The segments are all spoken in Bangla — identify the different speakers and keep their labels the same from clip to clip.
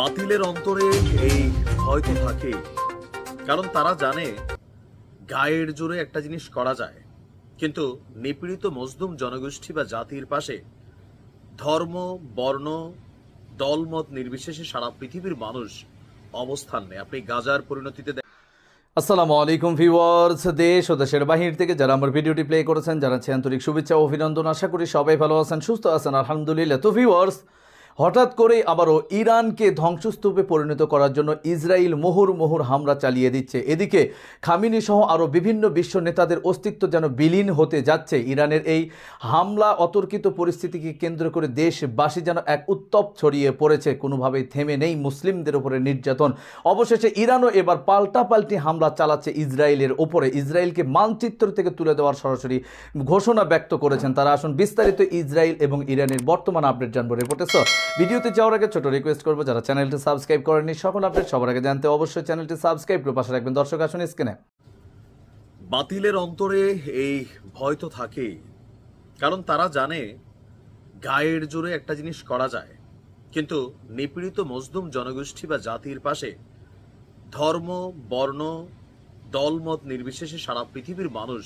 Speaker 1: বাতিলের অন্তরে এই ভয় তো থাকেই কারণ তারা জানে গায়ের জোরে একটা জিনিস করা যায়। কিন্তু নিপীড়িত মজদুম জনগোষ্ঠী বা জাতির পাশে ধর্ম, বর্ণ, দলমত নির্বিশেষে সারা পৃথিবীর মানুষ অবস্থান নেয়। আপনি গাজার পরিণতিতে
Speaker 2: আসসালামু আলাইকুম ভিউয়ার্স, দেশ ও দেশের বাহির থেকে যারা আমার ভিডিওটি প্লে করেছেন, জানাচ্ছি আন্তরিক শুভেচ্ছা ও অভিনন্দন। আশা করি সবাই ভালো আছেন, সুস্থ আছেন, আলহামদুলিল্লাহ। তো ভিউয়ার্স হঠাৎ করেই আবারও ইরানকে ধ্বংসস্তূপে পরিণত করার জন্য ইসরায়েল মোহর মোহর হামলা চালিয়ে দিচ্ছে। এদিকে খামিনি সহ আরও বিভিন্ন বিশ্ব নেতাদের অস্তিত্ব যেন বিলীন হতে যাচ্ছে। ইরানের এই হামলা অতর্কিত পরিস্থিতিকে কেন্দ্র করে দেশবাসী যেন এক উত্তপ ছড়িয়ে পড়েছে। কোনোভাবেই থেমে নেই মুসলিমদের উপরে নির্যাতন। অবশেষে ইরানও এবার পাল্টাপাল্টি হামলা চালাচ্ছে ইসরায়েলের ওপরে ইসরায়েলকে মানচিত্র থেকে তুলে দেওয়ার সরাসরি ঘোষণা ব্যক্ত করেছেন। তারা আসুন বিস্তারিত ইসরায়েল এবং ইরানের বর্তমান আপডেট জানব। রিপোর্টে ভিডিওতে যাওয়ার আগে ছোট রিকোয়েস্ট করব, যারা চ্যানেলটি সাবস্ক্রাইব করেননি, সকল আপডেট সবার আগে জানতে অবশ্যই চ্যানেলটি সাবস্ক্রাইব করে পাশে রাখবেন। দর্শক, আসুন স্ক্রিনে
Speaker 1: বাতিলের অন্তরে এই ভয় তো থাকেই, কারণ তারা জানে গায়ের জোরে একটা জিনিস করা যায়। কিন্তু নিপীড়িত মজদুম জনগোষ্ঠী বা জাতির পাশে ধর্ম, বর্ণ, দলমত নির্বিশেষে সারা পৃথিবীর মানুষ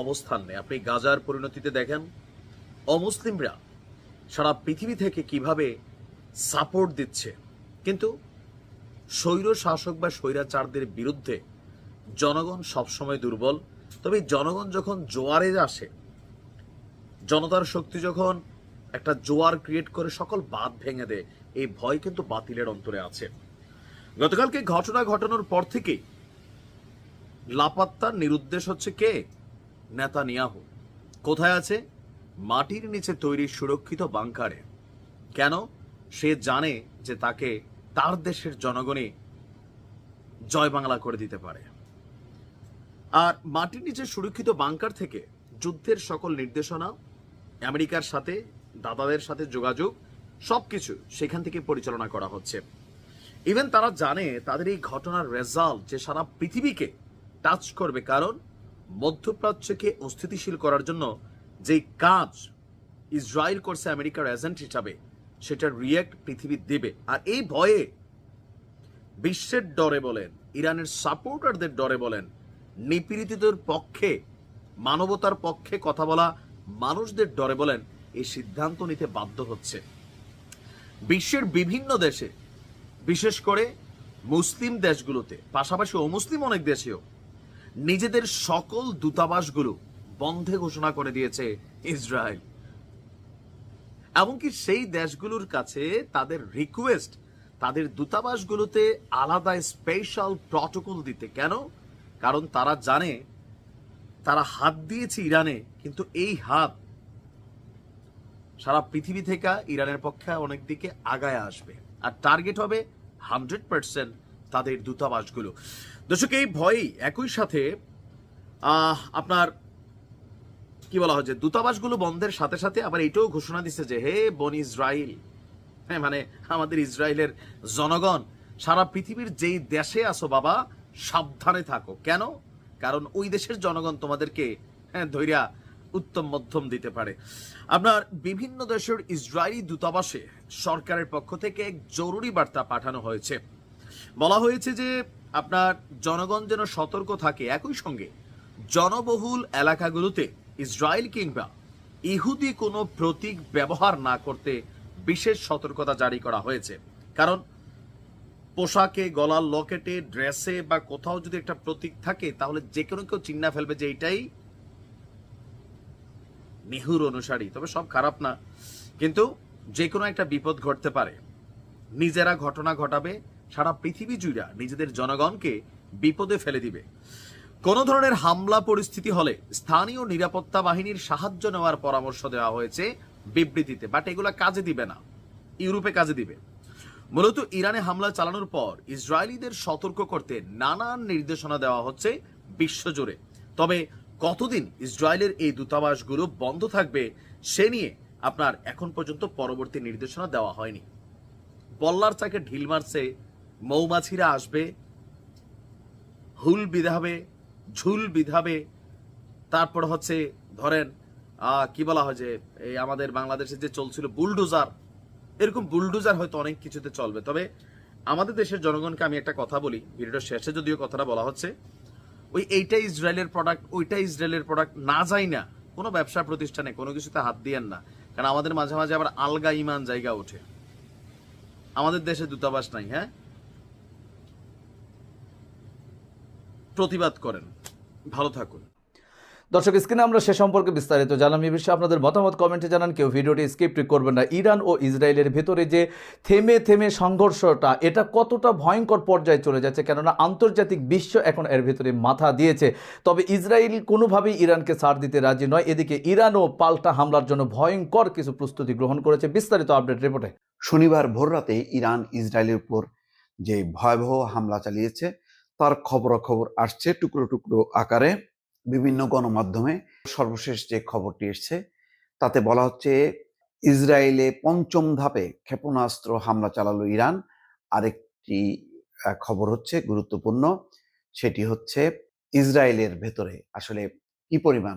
Speaker 1: অবস্থান নেয়। আপনি গাজার পরিণতিতে দেখেন, অমুসলিমরা সারা পৃথিবী থেকে কীভাবে সাপোর্ট দিচ্ছে। কিন্তু স্বৈর শাসক বা স্বৈরাচারদের বিরুদ্ধে জনগণ সবসময় দুর্বল। তবে জনগণ যখন জোয়ারে আসে, জনতার শক্তি যখন একটা জোয়ার ক্রিয়েট করে, সকল বাঁধ ভেঙে দেয়, এই ভয় কিন্তু বাতিলের অন্তরে আছে। গতকালকে ঘটনা ঘটানোর পর থেকেই লাপাত্তার নিরুদ্দেশ হচ্ছে কে? নেতা নিয়াহু কোথায় আছে? মাটির নিচে তৈরি সুরক্ষিত বাংকারে। কেন? সে জানে যে তাকে তার দেশের জনগণই জয় বাংলা করে দিতে পারে। আর মাটির নিচে সুরক্ষিত বাংকার থেকে যুদ্ধের সকল নির্দেশনা, আমেরিকার সাথে, দাদাদের সাথে যোগাযোগ সব কিছু সেখান থেকে পরিচালনা করা হচ্ছে। ইভেন তারা জানে তাদের এই ঘটনার রেজাল্ট যে সারা পৃথিবীকে টাচ করবে, কারণ মধ্যপ্রাচ্যকে অস্থিতিশীল করার জন্য যে কাজ ইসরায়েল করছে আমেরিকার এজেন্ট হিসাবে সেটা রিয়েক্ট পৃথিবী দেবে। আর এই ভয়ে বিশ্বের ডরে বলেন, ইরানের সাপোর্টারদের ডরে বলেন, নিপীড়িতদের পক্ষে, মানবতার পক্ষে কথা বলা মানুষদের ডরে বলেন, এই সিদ্ধান্ত নিতে বাধ্য হচ্ছে। বিশ্বের বিভিন্ন দেশে, বিশেষ করে মুসলিম দেশগুলোতে, পাশাপাশি অমুসলিম অনেক দেশেও, নিজেদের সকল দূতাবাসগুলো বন্ধে ঘোষণা করে দিয়েছে ইসরায়েল। এমনকি সেই দেশগুলোর কাছে তাদের রিকোয়েস্ট তাদের দূতাবাসগুলোতে আলাদা স্পেশাল প্রটোকল দিতে। কেন? কারণ তারা জানে, তারা হাত দিয়েছে ইরানে, কিন্তু এই হাত সারা পৃথিবী থেকে ইরানের পক্ষে অনেক দিকে আগায় আসবে। আর টার্গেট হবে হান্ড্রেড পার্সেন্ট তাদের দূতাবাসগুলো। দর্শক, এই ভয়ই একই সাথে আপনার কি বলা হচ্ছে দূতাবাসগুলো বন্ধের সাথে সাথে আবার এটাও ঘোষণা দিচ্ছে যে, হে বন ইসরায়েল হ্যাঁ মানে আমাদের ইসরায়েলের জনগণ, সারা পৃথিবীর যেই দেশে আসো বাবা, সাবধানে থাকো। কেন? কারণ ওই দেশের জনগণ তোমাদেরকে হ্যাঁ ধৈর্যা উত্তম মধ্যম দিতে পারে। আপনার বিভিন্ন দেশের ইসরায়েলি দূতাবাসে সরকারের পক্ষ থেকে এক জরুরি বার্তা পাঠানো হয়েছে। বলা হয়েছে যে, আপনার জনগণ যেন সতর্ক থাকে। একই সঙ্গে জনবহুল এলাকাগুলোতে ইসরায়েল কিংবা ইহুদি কোনো প্রতীক ব্যবহার না করতে বিশেষ সতর্কতা জারি করা হয়েছে। কারণ পোশাকে, গলার লকেটে, ড্রেসে বা কোথাও যদি একটা প্রতীক থাকে, তাহলে যে কোনো কেউ চিন্না ফেলবে যে এইটাই নিহুর অনুসারী। তবে সব খারাপ না। কিন্তু যে কোনো একটা বিপদ ঘটতে পারে। নিজেরা ঘটনা ঘটাবে, সারা পৃথিবী জুড়া নিজেদের জনগণকে বিপদে ফেলে দিবে। কোনো ধরনের হামলা পরিস্থিতি হলে স্থানীয় নিরাপত্তা বাহিনীর সাহায্য নেওয়ার পরামর্শ দেওয়া হয়েছে বিবৃতিতে বাট এগুলা কাজে দিবে না। ইউরোপে কাজে দিবে। মূলত ইরানে হামলা চালানোর পর ইসরায়েলিদের সতর্ক করতে নানান নির্দেশনা দেওয়া হচ্ছে বিশ্বজুড়ে। তবে কতদিন ইসরায়েলের এই দূতাবাসগুলো বন্ধ থাকবে, সে নিয়ে আপনার এখন পর্যন্ত পরবর্তী নির্দেশনা দেওয়া হয়নি। বল্লার চাকে ঢিল মারছে, মৌমাছিরা আসবে, হুল বিধাবে ঝুল বিধাবে। তারপর হচ্ছে ধরেন কি বলা হয় যে, এই আমাদের বাংলাদেশে যে চলছিল বুলডোজার, এরকম বুলডোজার হয়তো অনেক কিছুতে চলবে। তবে আমাদের দেশের জনগণকে আমি একটা কথা বলি ভিডিওটার শেষে যদিও কথাটা বলা হচ্ছে, ওই এইটা ইসরায়েলের প্রোডাক্ট ওইটা ইসরায়েলের প্রোডাক্ট না যাই না কোনো ব্যবসা প্রতিষ্ঠানে, কোনো কিছুতে হাত দিয়েন না। কারণ আমাদের মাঝে মাঝে আবার আলগা ইমান জায়গা ওঠে। আমাদের দেশে দূতাবাস নাই হ্যাঁ? প্রতিবাদ করেন। ভালো থাকুন।
Speaker 2: দর্শক স্ক্রিনে আমরা সে সম্পর্কে বিস্তারিত জানলাম। এই বিষয়ে আপনাদের মতামত কমেন্টে জানান। কেউ ভিডিওটি স্কিপ করবেন না। ইরান ও ইসরায়েলের ভেতরে যে থেমে থেমে সংঘর্ষটা এটা কতটা ভয়ঙ্কর পর্যায়ে চলে যাচ্ছে কেননা আন্তর্জাতিক বিশ্ব এখন এর ভেতরে মাথা দিয়েছে। তবে ইসরায়েল কোনোভাবেই ইরানকে ছাড় দিতে রাজি নয়। এদিকে ইরানও পাল্টা হামলার জন্য ভয়ঙ্কর কিছু প্রস্তুতি গ্রহণ করেছে। বিস্তারিত আপডেট রিপোর্টে।
Speaker 3: শনিবার ভোররাতে ইরান ইসরায়েলের উপর যে ভয়াবহ হামলা চালিয়েছে তার খবরাখবর আসছে টুকরো টুকরো আকারে বিভিন্ন গণমাধ্যমে। সর্বশেষ যে খবরটি এসছে, তাতে বলা হচ্ছে ইসরায়েলে পঞ্চম ধাপে ক্ষেপণাস্ত্র হামলা চালালো ইরান। আরেকটি খবর হচ্ছে গুরুত্বপূর্ণ, সেটি হচ্ছে ইসরায়েলের ভেতরে আসলে কি পরিমাণ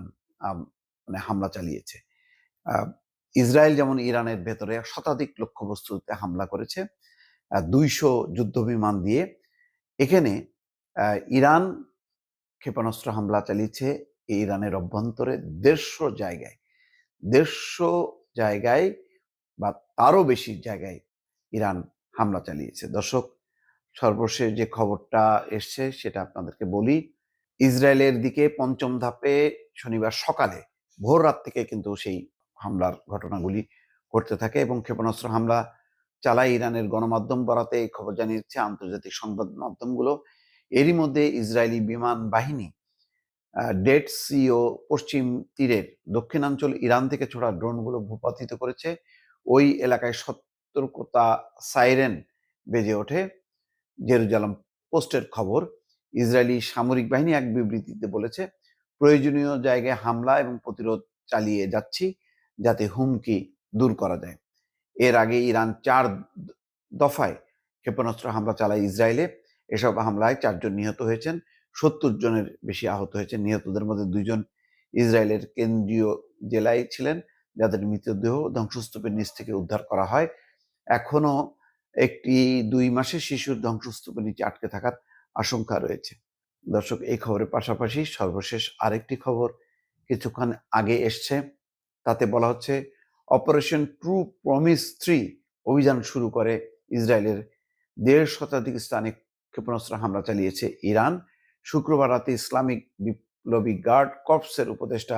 Speaker 3: মানে হামলা চালিয়েছে। ইসরায়েল যেমন ইরানের ভেতরে শতাধিক লক্ষ্যবস্তুতে হামলা করেছে দুইশো যুদ্ধ বিমান দিয়ে। এখানে ইরান ক্ষেপণাস্ত্র হামলা চালিয়েছে ইরানের অভ্যন্তরে দেড়শো জায়গায়। দেড়শো জায়গায় বা তারও বেশি জায়গায় ইরান হামলা চালিয়েছে। দর্শক, সর্বশেষ যে খবরটা এসছে সেটা আপনাদেরকে বলি, ইসরায়েলের দিকে পঞ্চম ধাপে শনিবার সকালে, ভোর রাত থেকে কিন্তু সেই হামলার ঘটনাগুলি ঘটতে থাকে এবং ক্ষেপণাস্ত্র হামলা চালায় ইরানের গণমাধ্যম বরাতে এই খবর জানিয়েছে আন্তর্জাতিক সংবাদ মাধ্যমগুলো। এরই মধ্যে ইসরায়েলি বিমান বাহিনী ডেড সি ও পশ্চিম তীরের দক্ষিণাঞ্চল ইরান থেকে ছোড়া ড্রোনগুলো ভূপাতিত করেছে। ওই এলাকায় সতর্কতা সাইরেন বেজে ওঠে। জেরুজালাম পোস্টের খবর, ইসরায়েলি সামরিক বাহিনী এক বিবৃতিতে বলেছে, প্রয়োজনীয় জায়গায় হামলা এবং প্রতিরোধ চালিয়ে যাচ্ছি যাতে হুমকি দূর করা যায়। এর আগে ইরান চার দফায় ক্ষেপণাস্ত্র হামলা চালায় ইসরায়েলে। এসব হামলায় চারজন নিহত হয়েছেন, সত্তর জনের বেশি আহত হয়েছেন। নিহতদের মধ্যে দুইজন ইসরায়েলের কেন্দ্রীয় জেলায় ছিলেন, যাদের মৃতদেহ ধ্বংসস্তূপের নিচ থেকে উদ্ধার করা হয়। এখনও একটি দুই মাসের শিশুর ধ্বংসস্তূপের নিচে আটকে থাকার আশঙ্কা রয়েছে। দর্শক, এই খবরের পাশাপাশি সর্বশেষ আরেকটি খবর কিছুক্ষণ আগে এসছে। তাতে বলা হচ্ছে, অপারেশন ট্রু প্রমিস থ্রি অভিযান শুরু করে ইসরায়েলের দেড় শতাধিক স্থানে ক্ষেপণাস্ত্র হামলা চালিয়েছে ইরান। শুক্রবার রাতে ইসলামিক বিপ্লবী গার্ড কর্পসের উপদেষ্টা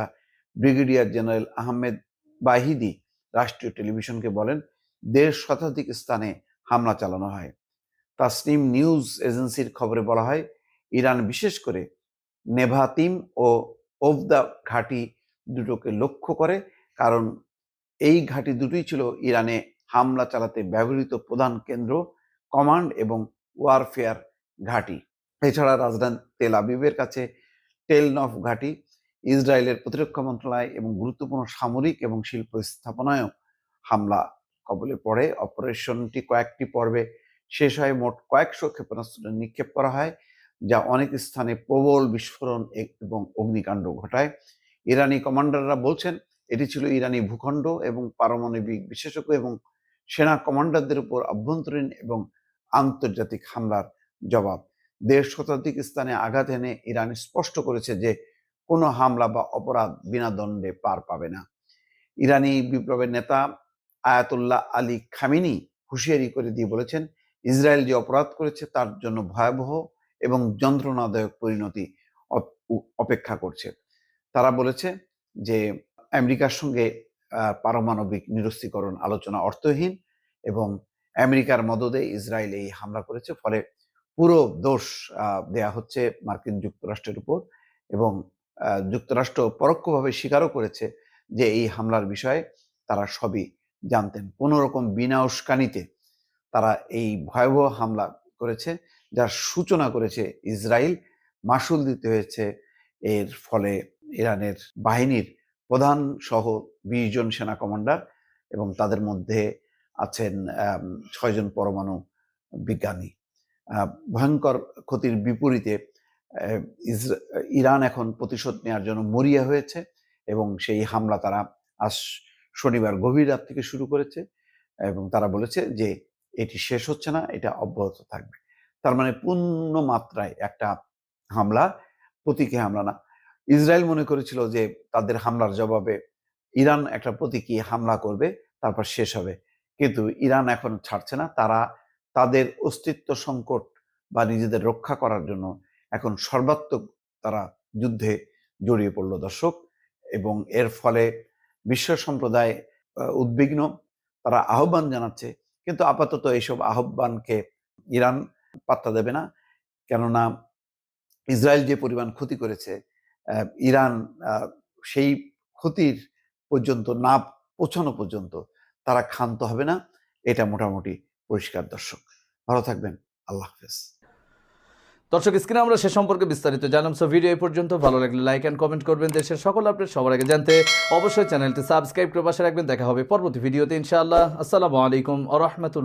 Speaker 3: ব্রিগেডিয়ার জেনারেল আহমেদ বাহিদি রাষ্ট্রীয় টেলিভিশনকে বলেন, দেড় শতাধিক স্থানে হামলা চালানো হয়। তাসনিম নিউজ এজেন্সির খবরে বলা হয়, ইরান বিশেষ করে নেভাতিম ও ওভদা ঘাঁটি দুটোকে লক্ষ্য করে, কারণ এই ঘাঁটি দুটোই ছিল ইরানে হামলা চালাতে ব্যবহৃত প্রধান কেন্দ্র, কমান্ড এবং ওয়ারফেয়ার ঘাঁটি। এছাড়া রাজধানী তেল আবিবের কাছে টেলনফ ঘাঁটি ইসরায়েলের প্রতিরক্ষা মন্ত্রণালয় এবং গুরুত্বপূর্ণ সামরিক এবং শিল্প স্থাপনায়ও হামলা কবলে পড়ে। অপারেশনটি কয়েকটি পর্বে শেষ হয়। মোট কয়েকশো ক্ষেপণাস্ত্র নিক্ষেপ করা হয়, যা অনেক স্থানে প্রবল বিস্ফোরণ এবং অগ্নিকাণ্ড ঘটায়। ইরানি কমান্ডাররা বলছেন, এটি ছিল ইরানি ভূখণ্ড এবং পারমাণবিক বিশেষজ্ঞ এবং সেনা কমান্ডারদের উপর আভ্যন্তরীণ এবং আন্তর্জাতিক হামলার জবাব। দেড় শতাধিক স্থানে আঘাত এনে ইরান স্পষ্ট করেছে যে, কোনো হামলা বা অপরাধ বিনা দণ্ডে পার পাবে না। ইরানি বিপ্লবের নেতা আয়াতুল্লাহ আলী খামিনি হুঁশিয়ারি করে দিয়ে বলেছেন, ইসরায়েল যে অপরাধ করেছে তার জন্য ভয়াবহ এবং যন্ত্রণাদায়ক পরিণতি অপেক্ষা করছে। তারা বলেছে যে, আমেরিকার সঙ্গে পারমাণবিক নিরস্ত্রীকরণ আলোচনা অর্থহীন এবং আমেরিকার মদদে ইসরায়েল এই হামলা করেছে। ফলে পুরো দোষ দেয়া হচ্ছে মার্কিন যুক্তরাষ্ট্রের উপর এবং যুক্তরাষ্ট্র পরোক্ষভাবে স্বীকারও করেছে যে এই হামলার বিষয়ে তারা সবই জানতেন। কোনো রকম বিনা উস্কানিতে তারা এই ভয়াবহ হামলা করেছে, যার সূচনা করেছে ইসরায়েল। মাসুল দিতে হয়েছে, এর ফলে ইরানের বাহিনীর প্রধান সহ বিশ জন সেনা কমান্ডার এবং তাদের মধ্যে আছেন ছয়জন পরমাণু বিজ্ঞানী। ভয়ঙ্কর ক্ষতির বিপরীতে ইরান এখন প্রতিশোধ নেওয়ার জন্য মরিয়া হয়েছে এবং সেই হামলা তারা আজ শনিবার গভীর রাত থেকে শুরু করেছে এবং তারা বলেছে যে এটি শেষ হচ্ছে না, এটা অব্যাহত থাকবে। তার মানে পূর্ণ মাত্রায় একটা হামলা, প্রতীকী হামলা না। ইসরায়েল মনে করেছিল যে তাদের হামলার জবাবে ইরান একটা প্রতীকী হামলা করবে, তারপর শেষ হবে। কিন্তু ইরান এখন ছাড়ছে না। তারা তাদের অস্তিত্ব সংকট বা নিজেদের রক্ষা করার জন্য এখন সর্বাত্মক তারা যুদ্ধে জড়িয়ে পড়ল দর্শক। এবং এর ফলে বিশ্ব সম্প্রদায় উদ্বিগ্ন। তারা আহ্বান জানাচ্ছে, কিন্তু আপাতত এইসব আহ্বানকে ইরান পাত্তা দেবে না। কেননা ইসরায়েল যে পরিমাণ ক্ষতি করেছে ইরান সেই ক্ষতির পর্যন্ত, না পৌঁছানো পর্যন্ত তারা ক্ষান্ত হবে না। এটা মোটামুটি পরিষ্কার দর্শক। ভালো থাকবেন। আল্লাহ হাফেজ।
Speaker 2: দর্শক, স্ক্রিনে আমরা সে সম্পর্কে বিস্তারিত জানাম সো ভিডিও এই পর্যন্ত। ভালো লাগলে লাইক অ্যান্ড কমেন্ট করবেন। দেশের সকল আপডেট সবার আগে জানতে অবশ্যই চ্যানেলটি সাবস্ক্রাইব করে পাশে রাখবেন। দেখা হবে পরবর্তী ভিডিওতে ইনশাআল্লাহ। আসসালামু আলাইকুম আ রহমতুল্লাহ।